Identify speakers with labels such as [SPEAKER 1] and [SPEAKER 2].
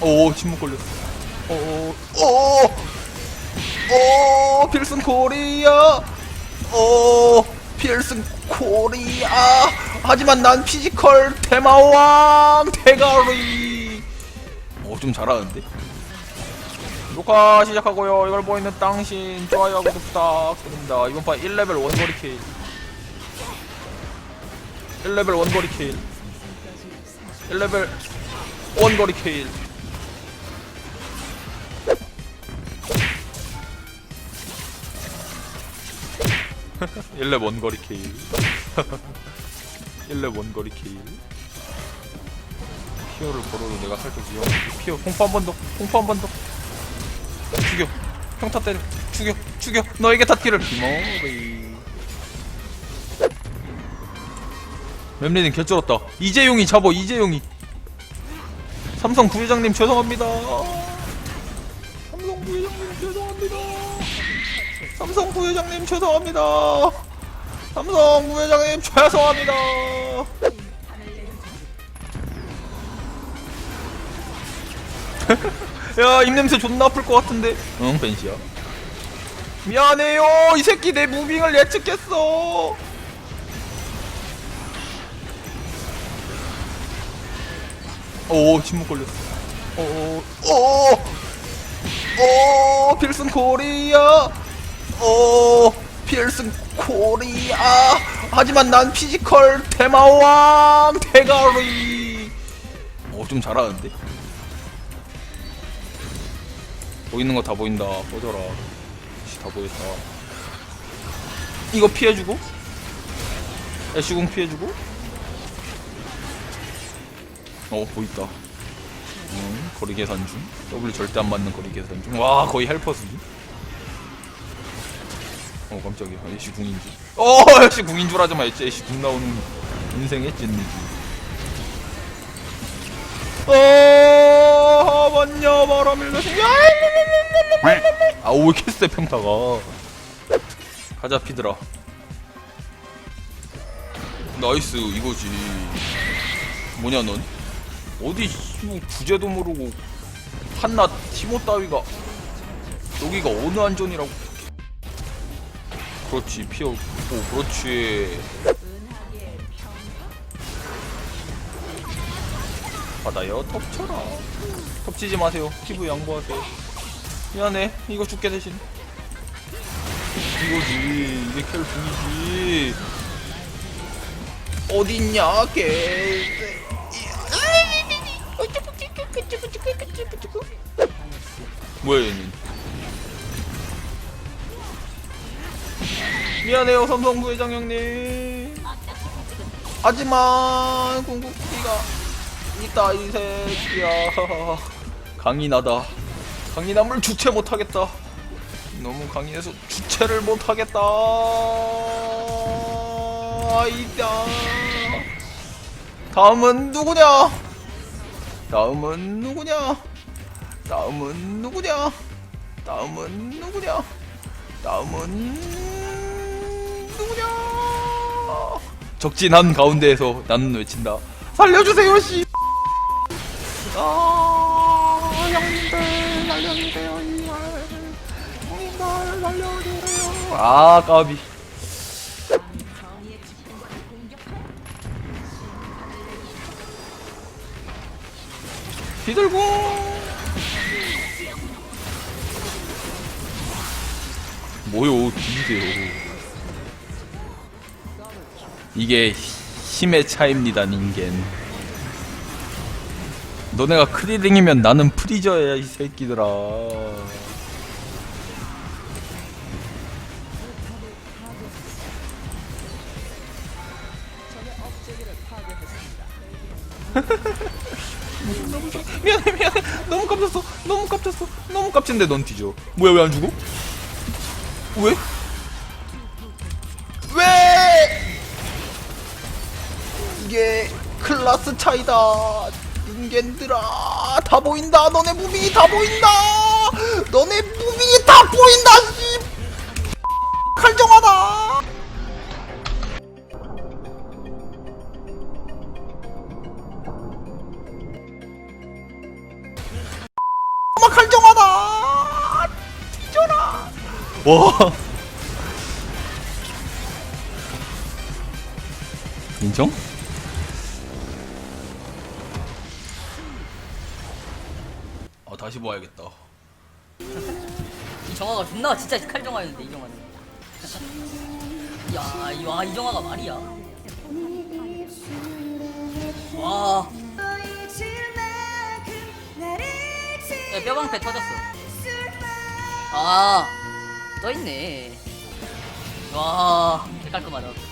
[SPEAKER 1] 오 침묵 걸렸어. 오오오 오 필승 코리아. 오 필승 코리아. 하지만 난 피지컬 대마왕 대가리. 오좀 잘하는데? 녹화 시작하고요. 이걸 보이는 당신 좋아요 구독 부탁드립니다. 이번 판 1레벨 원거리 킬 1레벨 원거리 킬 1레벨 원거리 킬 1렙 원거리 킬 1렙 원거리 킬 피오를 걸어도 내가 살짝 위험 피오 공포 한 번 더 공포 한 번더. 죽여. 평타 때려. 죽여 죽여. 너에게 닿기를. 비머리. 맵리는 개쩔었다. 이재용이 잡어 이재용이. 삼성 부회장님 죄송합니다 삼성 부회장님 죄송합니다. 삼성 부회장님 죄송합니다. 야 입냄새 존나 아플 것 같은데. 응 벤시야. 미안해요. 이 새끼 내 무빙을 예측했어. 오 침묵 걸렸어. 오오 오 오 필승 코리아 오 필승 코리아. 하지만 난 피지컬 대마왕 대가리. 오좀 잘하는데? 보이는 거 다 보인다. 꺼져라. 씨, 다 보였다. 이거 피해주고? 애쉬궁 피해주고? 어 보있다. 음, 거리 계산 중. W 절대 안 맞는 거리 계산 중와 거의 헬퍼스 어 깜짝이야. 애쉬 궁인 줄어 애쉬 궁인 줄 하자마 애쉬 애쉬 궁 나오는 인생의 찐니지. 어 왔냐 바람을 내서 아오 캐스트 평타가? 가자 피드라. 나이스 이거지. 뭐냐 넌? 어디 씨발 부제도 모르고. 한낱 티모 따위가. 여기가 어느 안전이라고 그렇지 피어 오 그렇지. 받아요 덮쳐라. 덮치지 마세요. 피부 양보하세요. 미안해. 이거 죽게 대신. 이거지 이게 캘 중이지. 어딨냐 개. 뭐야 얘는 미안해요 삼성 부회장 형님. 하지만 궁극기가 있다 이 새끼야. 강인하다. 강인함을 주체 못하겠다. 너무 강인해서 주체를 못하겠다. 아이다 다음은 누구냐? 다음은 누구냐? 다음은 누구냐? 다음은 누구냐? 다음은 누구냐? 적진 한 가운데에서 나는 외친다. 살려주세요 씨. 아, 형님들 살려주세요 이발 형님들 살려주세요. 아 까비. 비들고 뭐요 뒤세요 이게 힘의 차이입니다 닌겐 너네가 크리링이면 나는 프리저야 이 새끼들아 미안해 미안해 너무 깝쳤어 너무 깝쳤어 너무 깝친데 넌 뒤져 뭐야 왜 안 죽어? 왜? 왜? 이게 클라스 차이다. 인겐들아 다 보인다. 너네 무빙이 다 보인다. 너네 무빙이 다 보인다 씨. 칼정하다. 엄마 칼정하다. 뒤져라. 와. 인정? 다시 모아야겠다.
[SPEAKER 2] 이 정화가 존나 진짜 칼 정화였는데 이 정화는. 야, 이- 와, 이 정화가 말이야. 와. 야, 뼈방패 터졌어. 아 떠있네. 와 개깔끔하다